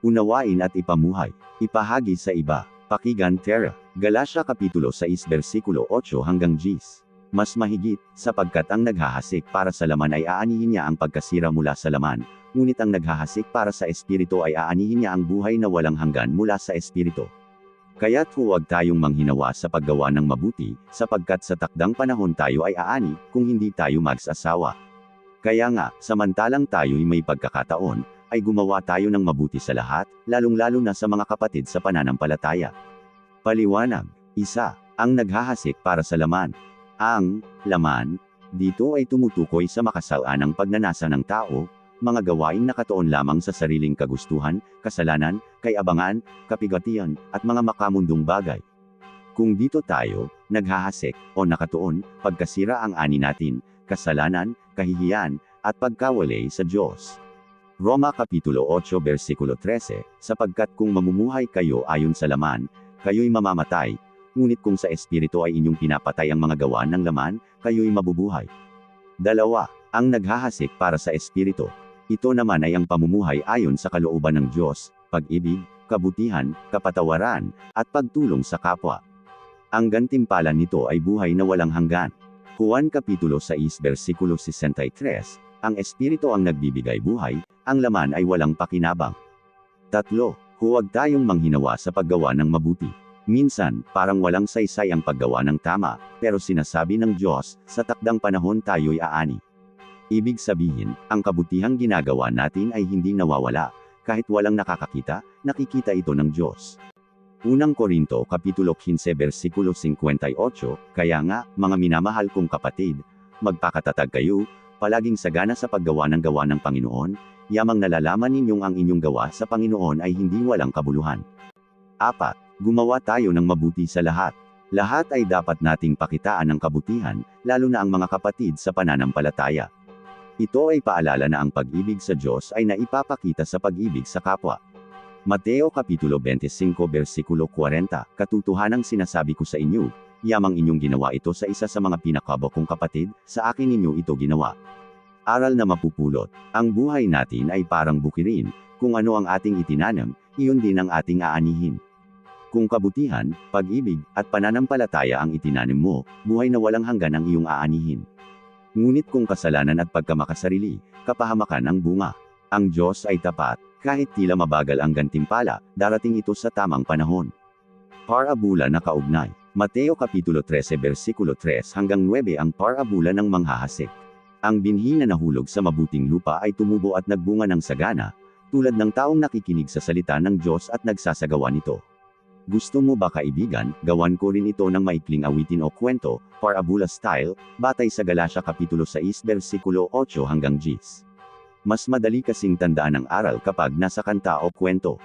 Unawain at ipamuhay. Ipahagi sa iba. Pakigan Terra. Galatia Kapitulo 6 versikulo 8 hanggang 10. Mas mahigit, sapagkat ang naghahasik para sa laman ay aanihin niya ang pagkasira mula sa laman, ngunit ang naghahasik para sa espiritu ay aanihin niya ang buhay na walang hanggan mula sa espiritu. Kaya't huwag tayong manghinawa sa paggawa ng mabuti, sapagkat sa takdang panahon tayo ay aani, kung hindi tayo magsasawa. Kaya nga, samantalang tayo'y may pagkakataon, ay gumawa tayo ng mabuti sa lahat, lalong-lalo na sa mga kapatid sa pananampalataya. Paliwanag, isa, ang naghahasik para sa laman. Ang laman dito ay tumutukoy sa makasalanang pagnanasa ng tao, mga gawaing nakatoon lamang sa sariling kagustuhan, kasalanan, kayabangan, kapigatian, at mga makamundong bagay. Kung dito tayo, naghahasik, o nakatuon, pagkasira ang ani natin, kasalanan, kahihiyan, at pagkawalay sa Diyos. Roma Kapitulo 8 versikulo 13, sapagkat kung mamumuhay kayo ayon sa laman, kayo'y mamamatay, ngunit kung sa espiritu ay inyong pinapatay ang mga gawa ng laman, kayo'y mabubuhay. Dalawa, ang naghahasik para sa espiritu. Ito naman ay ang pamumuhay ayon sa kalooban ng Diyos, pag-ibig, kabutihan, kapatawaran, at pagtulong sa kapwa. Ang gantimpala nito ay buhay na walang hanggan. Juan Kapitulo 6 versikulo 63, ang espiritu ang nagbibigay buhay, ang laman ay walang pakinabang. Tatlo, huwag tayong manghinawa sa paggawa ng mabuti. Minsan, parang walang saysay ang paggawa ng tama, pero sinasabi ng Diyos, sa takdang panahon tayo'y aani. Ibig sabihin, ang kabutihang ginagawa natin ay hindi nawawala, kahit walang nakakakita, nakikita ito ng Diyos. Unang Korinto Kapitulo 15 versikulo 58, kaya nga, mga minamahal kong kapatid, magpakatatag kayo, palaging sagana sa paggawa ng gawa ng Panginoon, yamang nalalaman ninyong ang inyong gawa sa Panginoon ay hindi walang kabuluhan. 4. Gumawa tayo ng mabuti sa lahat. Lahat ay dapat nating pakitaan ng kabutihan, lalo na ang mga kapatid sa pananampalataya. Ito ay paalala na ang pag-ibig sa Diyos ay naipapakita sa pag-ibig sa kapwa. Mateo Kapitulo 25 versikulo 40, Katutuhanang sinasabi ko sa inyo, yamang inyong ginawa ito sa isa sa mga pinakabo kong kapatid, sa akin ninyo ito ginawa. Aral na mapupulot, ang buhay natin ay parang bukirin, kung ano ang ating itinanam, iyon din ang ating aanihin. Kung kabutihan, pag-ibig, at pananampalataya ang itinanim mo, buhay na walang hanggan ang iyong aanihin. Ngunit kung kasalanan at pagkamakasarili, kapahamakan ang bunga. Ang Diyos ay tapat, kahit tila mabagal ang gantimpala, darating ito sa tamang panahon. Parabula na kaugnay. Mateo Kapitulo 13 versikulo 3 hanggang 9 ang parabula ng manghahasik. Ang binhi na nahulog sa mabuting lupa ay tumubo at nagbunga ng sagana, tulad ng taong nakikinig sa salita ng Diyos at nagsasagawa nito. Gusto mo ba kaibigan, gawan ko rin ito ng maikling awitin o kwento, parabula style, batay sa Galatia Kapitulo 6 versikulo 8 hanggang 10. Mas madali kasing tandaan ang aral kapag nasa kanta o kwento.